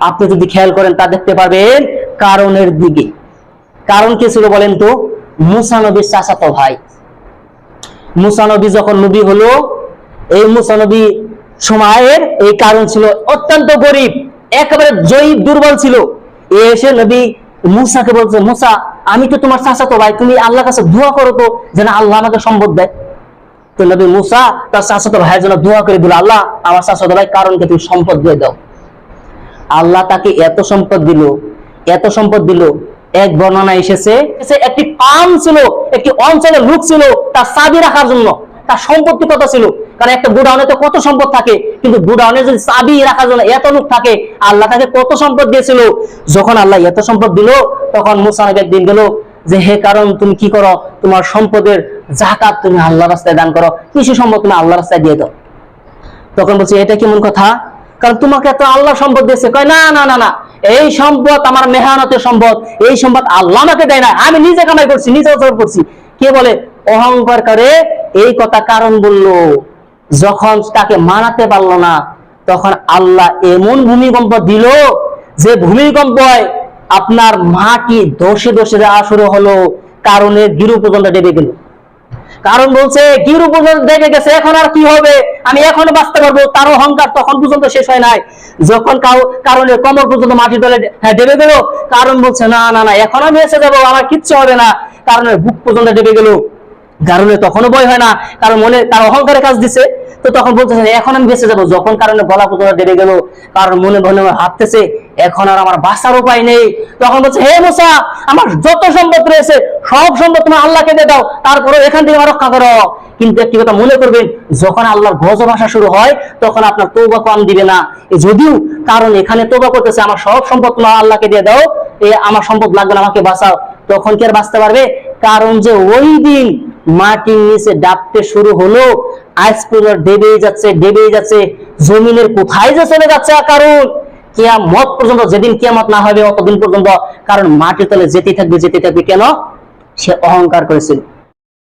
আপনি যদি খেয়াল করেন, তা দেখতে পাবেন কারণের দিকে। কারণ কি ছিল বলেন তো? মুসা নবীর চাচাতো ভাই। মুসা নবী যখন নবী হলো, এই মুসা নবী সময়ের এই কারণ ছিল অত্যন্ত গরিব, একেবারে জয়ী, দুর্বল ছিল। এসে নবী মুসাকে বলছে, মুসা, আমি তো তোমার চাচাতো ভাই, তুমি আল্লাহর কাছে দোয়া করো তো, যেন আল্লাহ আমাকে সম্পদ দেয়। তো নবী মুসা তার চাচাতো ভাইয়ের জন্য দোয়া করে দিল আল্লাহ, আমার চাচাতো ভাই কারণকে তুমি সম্পদ দিয়ে দাও। আল্লাহ তাকে এত সম্পদ দিল, এত সম্পদ দিল। এক বর্ণনা এসেছে একটি পাম ছিল, একটি অঞ্চলের লোক ছিল তার চাবি রাখার জন্য, তার সম্পত্তি কত ছিল? কারণ একটা গোডাউনে তো কত সম্পদ থাকে, কিন্তু গোডাউনে যদি চাবি রাখার জন্য এত লোক থাকে, আল্লাহ তাকে কত সম্পদ দিয়েছিল? যখন আল্লাহ এত সম্পদ দিল, তখন মুসা নবী একদিন গেল যে, হে কারণ, তুমি কি করো? তোমার সম্পদের জাকাত তুমি আল্লাহ রাস্তায় দান করো। কিছু সম্পদ তুমি আল্লাহ রাস্তায় দিয়ে দাও। তখন বলছে, এটা কেমন কথা? কারণ তোমাকে তো আল্লাহ সম্পদ দিয়েছে। কয়, না না না না। এই সম্পদ আমার মেহনতের সম্পদ, এই সম্পদ আল্লাহ আমাকে দেয় না আমি নিজে কামাই করছি, নিজে অর্জন করছি। কে বলে? অহংকার করে এই কথা কারণ বলল। যখন তাকে মানাতে পারল না, তখন আল্লাহ এমন ভূমিকম্প দিল যে ভূমিকম্প আপনার মাটি দোষে দোষে শুরু হলো কারণে গিরু পর্যন্ত ডেবে গেল। কারণ বলছে, গিরু পর্যন্ত দেখে গেছে, এখন আর কি হবে? আমি এখনও বাঁচতে পারব। তার অহংকার তখন পর্যন্ত শেষ হয় নাই। যখন কারণে কমর পর্যন্ত মাটি তলে হ্যাঁ ডেবে গেল। কারণ বলছে, না না না, এখন আমি এসে যাব, আমার কিচ্ছু হবে না। কারণে বুক পর্যন্ত ডেবে গেল। কারণে তখনও ভয় হয় না কারণ মনে, তার অহংকারে কাজ দিছে। তো তখন বলতেছে এখন আমি বেঁচে যাব। যখন কারণে গলা পর্যন্ত ডেবে গেল কারণ মনে মনে হাঁটতেছে, এখন আর আমার বাঁচার উপায় নেই। তখন বলছে, হে মোসা, আমার যত সম্পদ রয়েছে, সব সম্পদ তুমি আল্লাহকে দিয়ে দাও তারপরে এখান থেকে আমার রক্ষা করো। কিন্তু একটি কথা মনে করবেন, যখন আল্লাহর গজব আসা শুরু হয়, তখন আপনার তৌবা কম দিবে না। যদিও কারণ এখানে তৌবা করতেছে, আমার সব সম্পদ তোমার আল্লাহকে দিয়ে দাও, এ আমার সম্পদ লাগবে না, আমাকে বাঁচাও। তখন কি আর বাঁচতে পারবে? কারণ যে ওই দিন মাটির নিচে ডাকতে শুরু হলো। আইস ডেবেই যাচ্ছে ডেবেই যাচ্ছে। জমিনের কোথায় যে চলে যাচ্ছে কারণ কিয়ামত পর্যন্ত, যেদিন কিয়ামত না হবে, অতদিন পর্যন্ত কারণ মাটির তলে যেতে থাকবে যেতে থাকবে কেন? সে অহংকার করেছিল।